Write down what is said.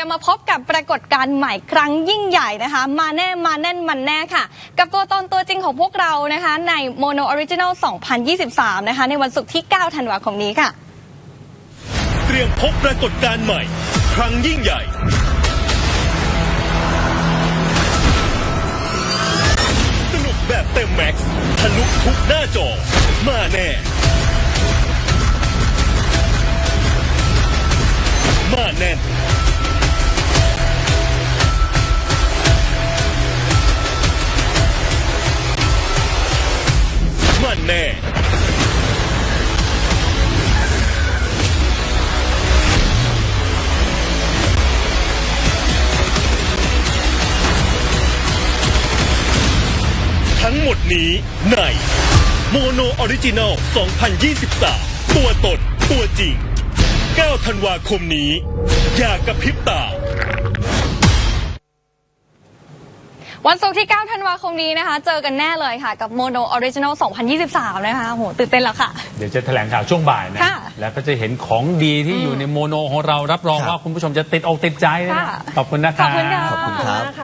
ียมมาพบกับปรากฏการณ์ใหม่ครั้งยิ่งใหญ่นะคะ มาแน่มาแน่นมันแน่ค่ะ กับตัวตนตัวจริงของพวกเรานะคะ ใน Mono Original 2023 นะคะ ในวันศุกร์ที่ 9 ธันวาคมนี้ค่ะ เตรียมพบปรากฏการณ์ใหม่ ครั้งยิ่งใหญ่ สนุกแบบเต็มแม็กซ์ทะลุทุกหน้าจอ มาแน่มาแน่น แน่ทั้งหมดนี้ในโมโนออริจิน l 2023 ตัวตนตัวจริง 9 ธันวาคมนี้ อย่ากระพริบตา วันศุกร์ที่ 9 ธันวาคมนี้นะคะ เจอกันแน่เลยค่ะ กับ Mono Original 2023 นะคะโหตื่นเต้นแล้วค่ะ เดี๋ยวจะแถลงข่าวช่วงบ่ายนะ ค่ะ แล้วก็จะเห็นของดีที่อยู่ในโมโนของเรารับรองครับว่าคุณผู้ชมจะติดอกติดใจนะค่ะขอบคุณนะครับขอบคุณค่ะ ขอบคุณครับ